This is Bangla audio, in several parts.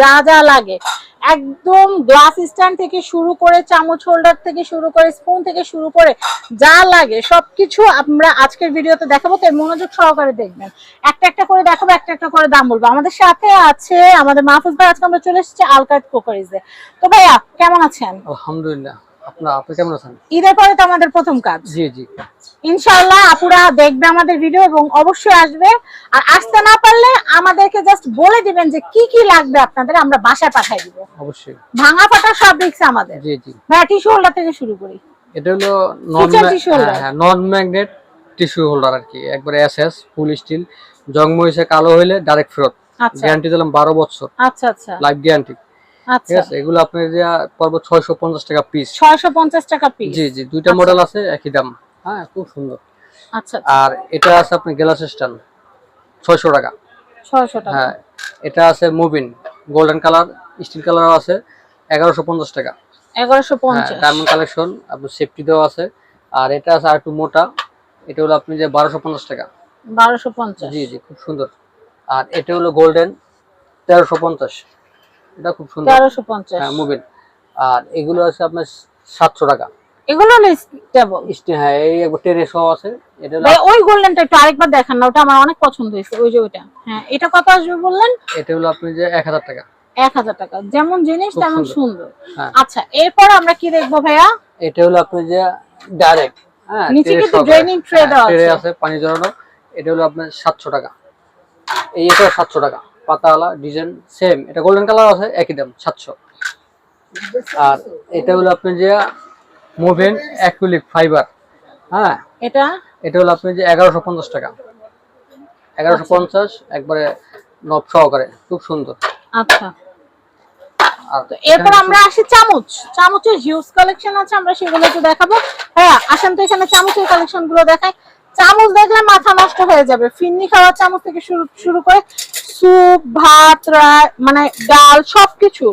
যা যা লাগে, একদম গ্লাস স্ট্যান্ড থেকে চামচ হোল্ডার থেকে শুরু করে যা লাগে, সবকিছু আমরা আজকের ভিডিওতে দেখাবো। তাই মনোযোগ সহকারে দেখবেন। একটা একটা করে দেখাবো, একটা একটা করে দাম বলব। আমাদের সাথে আছে আমাদের মাহফুজ ভাই। আজকে আমরা চলে এসেছি আলকাট কোকারিজে তো ভাইয়া, কেমন আছেন? আলহামদুলিল্লাহ। আপনার আপনি কেমন আছেন? ঈদের পরে তো আমাদের প্রথম কাজ। জি জি। ইনশাআল্লাহ আপুরা দেখবে আমাদের ভিডিও এবং অবশ্যই আসবে। আর আসতে না পারলে আমাদেরকে জাস্ট বলে দিবেন যে কি কি লাগবে আপনাদের আমরা বাসায় পাঠিয়ে দিব। অবশ্যই। ভাঙা ফাটা সব রিক্স আমাদের। জি জি। ভাইয়া টিস্যু হোল্ডার থেকে শুরু করি। এটা হলো নন ম্যাগনেট টিস্যু হোল্ডার আর কি। একবারে এসএস ফুল স্টিল জং মহিষে কালো হইলে ডাইরেক্ট ফেরত। আচ্ছা। গ্যারান্টি দিলাম বারো বছর। আচ্ছা আচ্ছা। লাইফ গ্যারান্টি ঠিক আচ্ছা আছে এগুলো আপনার যে ছয়শো পঞ্চাশ টাকা পিস ছয়শো পঞ্চাশ টাকা পিস জি জি দুইটা মডেল আছে একই দাম। হ্যাঁ খুব সুন্দর। আচ্ছা আর এটা আছে আপনার গ্লাস স্ট্যান্ড ছয়শো টাকা। ছয়শো টাকা। হ্যাঁ এটা আছে Mubin golden colour steel colour আছে এগারোশো পঞ্চাশ টাকা। এগারোশো ডায়মন্ড কালেকশন আপনার সেফটি দেওয়া আছে। আর এটা আছে আর একটু মোটা এটা হলো আপনি যে বারোশো পঞ্চাশ টাকা। বারোশো পঞ্চাশ। জি জি খুব সুন্দর। আর এটা হলো গোল্ডেন তেরোশো পঞ্চাশ। এটা খুব সুন্দর। তেরোশো পঞ্চাশ। হ্যাঁ মোবিল আর এগুলো আছে আপনার সাতশো টাকা। এগুলো হলো স্টেবল স্টি- হ্যাঁ এই একবার টেরে সহ আছে। এটা ভাই ওই গোল্ডেনটা একটু আরেকবার দেখান না ওটা আমার অনেক পছন্দ হয়েছে ওই যে ওইটা। হ্যাঁ এটা কত আসবে বললেন? এটা হলো আপনি যে এক হাজার টাকা। এক হাজার টাকা। যেমন জিনিস তেমন সুন্দর। হ্যাঁ। আচ্ছা এরপর আমরা কি দেখব ভাইয়া? এটা হলো আপনি যে ডাইরেক্ট হ্যাঁ নিচে কিন্তু draining tray হ্যাঁ, দেওয়া আছে। আছে পানি জড়ানো এটা হলো আপনার সাতশো টাকা। এই এটা সাতশো টাকা। পাতাওয়ালা ডিজাইন সেম এটা গোল্ডেন কালার আছে একই দাম সাতশো। আর এটা হলো আপনার যে মুভেন অ্যাক্রিলিক ফাইবার হ্যাঁ? এটা? এটা হলো আপনি যে এগারোশো পঞ্চাশ টাকা। এগারোশো পঞ্চাশ একবারে নব সহকারে খুব সুন্দর। আচ্ছা। এরপর আমরা আসি চামচ। চামচের হিউজ কালেকশন আছে আমরা সেগুলো একটু দেখাবো। হ্যাঁ আসেন তো এখানে চামচের কালেকশনগুলো দেখাই। চামচ দেখলে মাথা নষ্ট হয়ে যাবে। ফিন্নি খাওয়ার চামচ থেকে শুরু শুরু করে স্যুপ ভাত মানে ডাল সবকিছু।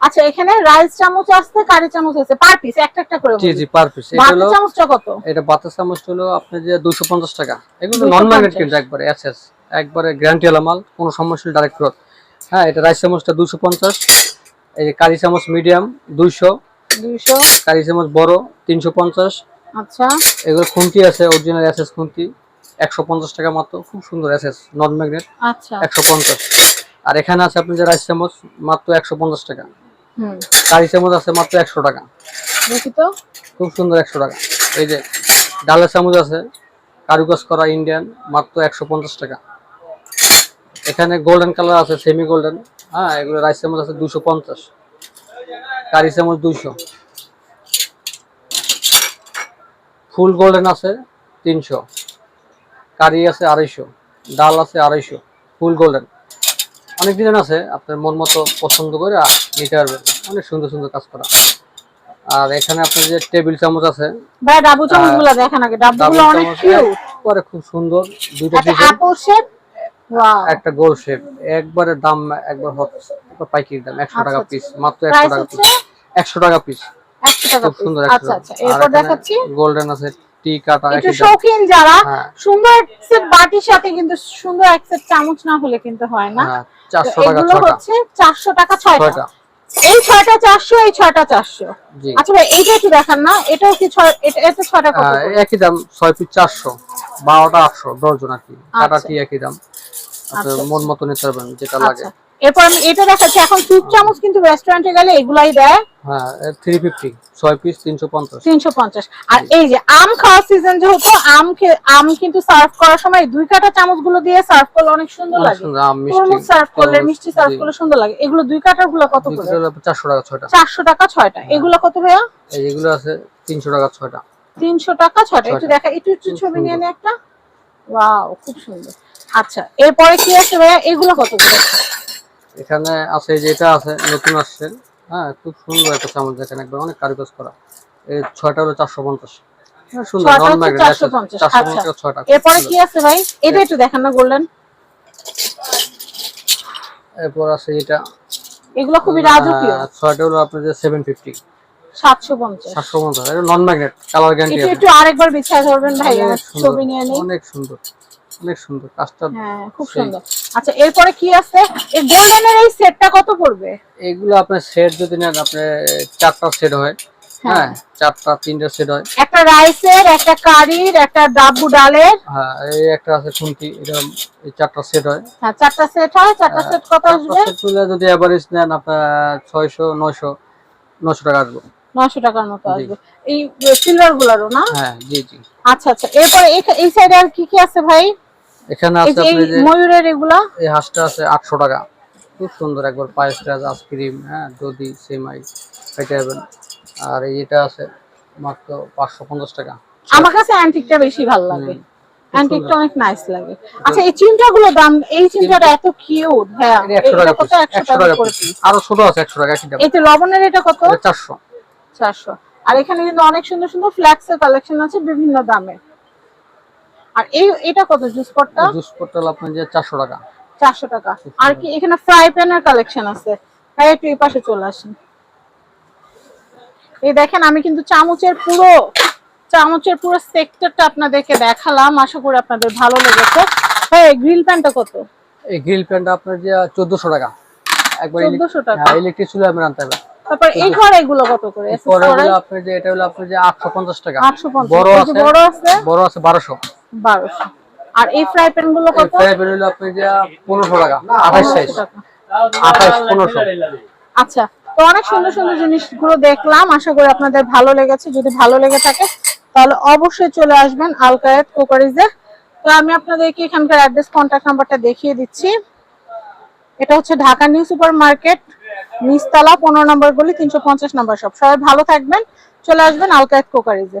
আচ্ছা এখানে রাইস চামচ আছে কারি চামচ আছে পার পিস একটা একটা করে জি জি পার পিস এটা হলো চামচটা কত? এটা বাতাস চামচ হলো আপনার যে দুশো পঞ্চাশ টাকা। এগুলো 250 নন ম্যাগনেট কিন্তু একবারে এসএস একবারে গ্যারান্টি আলা মাল কোনো সমস্যা ডাইরেক্ট ফেরত হ্যাঁ এটা রাইস চামচটা দুশো পঞ্চাশ। এই যে কারি চামচ মিডিয়াম দুইশো। দুইশো। কারি চামচ বড় তিনশো পঞ্চাশ। আচ্ছা। এগুলো খুন্তি আছে অরিজিনাল এসএস খুন্তি। একশো পঞ্চাশ টাকা মাত্র খুব সুন্দর এসএস নন ম্যাগনেট আচ্ছা। একশো পঞ্চাশ। আর এখানে আছে আপনি যে রাইস চামচ মাত্র একশো পঞ্চাশ টাকা। হুম। কারি চামচ আছে মাত্র একশো টাকা। দেখি তো। খুব সুন্দর একশো টাকা। এই যে ডালের চামচ আছে কারুকাজ করা ইন্ডিয়ান মাত্র একশো পঞ্চাশ টাকা। এখানে গোল্ডেন কালার আছে সেমি গোল্ডেন হ্যাঁ এগুলো রাইস চামচ আছে দুশো পঞ্চাশ। কারি চামচ দুশো ফুল গোল্ডেন আছে তিনশো কারি আছে আড়াইশো ডাল আছে আড়াইশো ফুল গোল্ডেন। অনেক ডিজাইন আছে আপনার মন মতো পছন্দ করে নিতে পারবেন। অনেক সুন্দর সুন্দর কাজ করা। আর এখানে আপনার যে টেবিল চামচ আছে ভাই ডাবু দেখেন আগে। অনেক কিউট একবারে খুব সুন্দর। দুইটা একটা ডিজাইন শেপ ওয়াও একটা গোল শেপ একবারে দাম একবার হট পাইকারি দাম একশো টাকা পিস মাত্র একশো প্রাইস টাকা পিস একশো টাকা পিস 100 টাকা খুব piece। সুন্দর আচ্ছা আচ্ছা এরপর দেখাচ্ছি। গোল্ডেন আছে টি কাটা একটু একই দাম শৌখিন যারা হ্যাঁ। সুন্দর এক সেট বাটির সাথে কিন্তু সুন্দর এক সেট চামচ না হলে কিন্তু হয় না। টাকা এগুলো হচ্ছে এই ছয়টা চারশো এই ছয়টা চারশো। আচ্ছা ভাই এইটা একটু দেখান না এটাও কি ছয় এটা ছয়টা কত? হ্যাঁ, একই দাম ছয় পিস চারশো বারোটা আটশো দশজন আর কি। কাটা আচ্ছা। একই দাম। মন মতো নিতে পারবেন যেটা লাগে। এরপর আমি এটা দেখাচ্ছি এখন সুপ চামচ কিন্তু রেস্টুরেন্টে গেলে এগুলাই দেয়। হ্যাঁ থ্রি ফিফটি ছয় পিস তিনশো পঞ্চাশ। তিনশো পঞ্চাশ। আর এই যে আম খাওয়ার সিজন যেহেতু আম আম কিন্তু সার্ভ করার সময় দুই কাটা চামচগুলো দিয়ে সার্ভ করলে অনেক সুন্দর লাগে। সুন্দর আম মিষ্টি তরমুজ সার্ভ করলে মিষ্টি সার্ভ করলে সুন্দর লাগে। এগুলো দুই কাটারগুলো কত করে? চারশো টাকা ছয়টা। চারশো টাকা ছয়টা। এগুলো কত ভাইয়া? এই যেগুলো আছে তিনশো টাকা ছয়টা। তিনশো টাকা ছয়টা। একটু দেখা একটু একটু ছবি নিয়ে সুন্দর। নে একটা। ওয়াও খুব সুন্দর। আচ্ছা এরপরে কি আছে ভাইয়া? এগুলো কত করে? এখানে আছে যে এটা আছে নতুন আসছে। হ্যাঁ খুব সুন্দর একটা চামচ দেখেন একবার অনেক কারিগজ করা। এই ছয়টা হলো চারশো পঞ্চাশ। হ্যাঁ, সুন্দর নন ম্যাগনেট চারশো পঞ্চাশ চারশো আচ্ছা। ছয়টা। এরপরে কি আছে ভাই? এটা একটু দেখান না বললেন এরপর আছে এটা। এগুলো খুবই রাজকীয়। ছয়টা হলো এটা নন ম্যাগনেট কালার গ্যারান্টি আছে। একটু আরেকবার বিছায় ধরবেন ভাই অনেক সুন্দর, ছবি নিয়ে অনেক সুন্দর অনেক সুন্দর। কাজটা হ্যাঁ খুব সুন্দর। আচ্ছা এরপরে কি আছে? এই গোল্ডেনের এই সেটটা কত পড়বে? এগুলো আপনার সেট যদি নেন আপনি চারটা সেট হয়। হ্যাঁ। চারটা তিনটা সেট হয়। একটা রাইসের একটা কারির একটা ডাব্বু ডালের। হ্যাঁ এই একটা আছে খুন্তি এটা এই চারটা সেট হয়। হ্যাঁ চারটা সেট হয় চারটা সেট কত আসবে? তুলে যদি এভারেজ নেন আপনার ছয়শো নয়শো নশো টাকা আসবে। নশো টাকার মতো আসবে। এই সিলভার গুলারও না? হ্যাঁ জি জি। আচ্ছা আচ্ছা এরপরে এই- এই সাইডে আর কি কি আছে ভাই? এখানে আছে আপনি যে ময়ূরের এগুলা? এই হাঁসটা আছে আটশো টাকা। খুব সুন্দর একবার পায়েস টায়েস আইসক্রিম হ্যাঁ দধি সেমাই পেটে যাবেন আর এই এটা আছে মাত্র পাঁচশো পঞ্চাশ টাকা। আমার কাছে অ্যান্টিকটা বেশি ভালো লাগে। অ্যান্টিকটা অনেক নাইস লাগে। আচ্ছা এই চিমটা গুলো দাম এই চিমটাটা এত কিউট হ্যাঁ এটা কত? piece, একশো একশো টাকা টাকা করে। আরও ছোট আছে একশো টাকা একশো টাকা। এই লবণের এটা কত? এটা চারশো। চারশো। আর এখানে কিন্তু অনেক সুন্দর সুন্দর ফ্ল্যাক্সের কালেকশন আছে বিভিন্ন দামে আর এই এটা কত জুস পটটা? জুস পটল আপনার যে চারশো টাকা। চারশো টাকা। আর কি এখানে ফ্রাই প্যানের কালেকশন আছে। ভাই একটু এই পাশে চলে আসেন। এই দেখেন আমি কিন্তু চামচের পুরো চামচের পুরো সেক্টরটা আপনাদেরকে দেখালাম। আশা করি আপনাদের ভালো লেগেছে। ভাই গ্রিল প্যানটা কত? এই গ্রিল প্যানটা আপনার যে চোদ্দশো টাকা। একবার চোদ্দশো টাকা। ইলেকট্রিক চুলে আপনি আনতে হবে। তারপর এই ঘর এগুলো কত করে? আপনার যে এটা হলো আপনার যে আটশো পঞ্চাশ টাকা। আটশো পঞ্চাশ। বড় আছে? বড় আছে? বড় আছে বারোশো। আর এই ফ্রাই প্যানগুলো কত? ফ্রাই প্যান হলো আপনার যে পনেরোশো টাকা আঠাশ সাইজ টাকা। আঠাশ পনেরোশো। আচ্ছা তো অনেক সুন্দর সুন্দর জিনিসগুলো দেখলাম। আশা করি আপনাদের ভালো লেগেছে। যদি ভালো লেগে থাকে তাহলে অবশ্যই চলে আসবেন আলকায়েত কোকারিজে। তো আমি আপনাদেরকে এখানকার অ্যাড্রেস কন্ট্যাক্ট নাম্বারটা দেখিয়ে দিচ্ছি। এটা হচ্ছে ঢাকা নিউ সুপার মার্কেট নিচতলা পনেরো নম্বর গলি তিনশো পঞ্চাশ নম্বর সব সবাই ভালো থাকবেন। চলে আসবেন আলকায়েত কোকারিজে।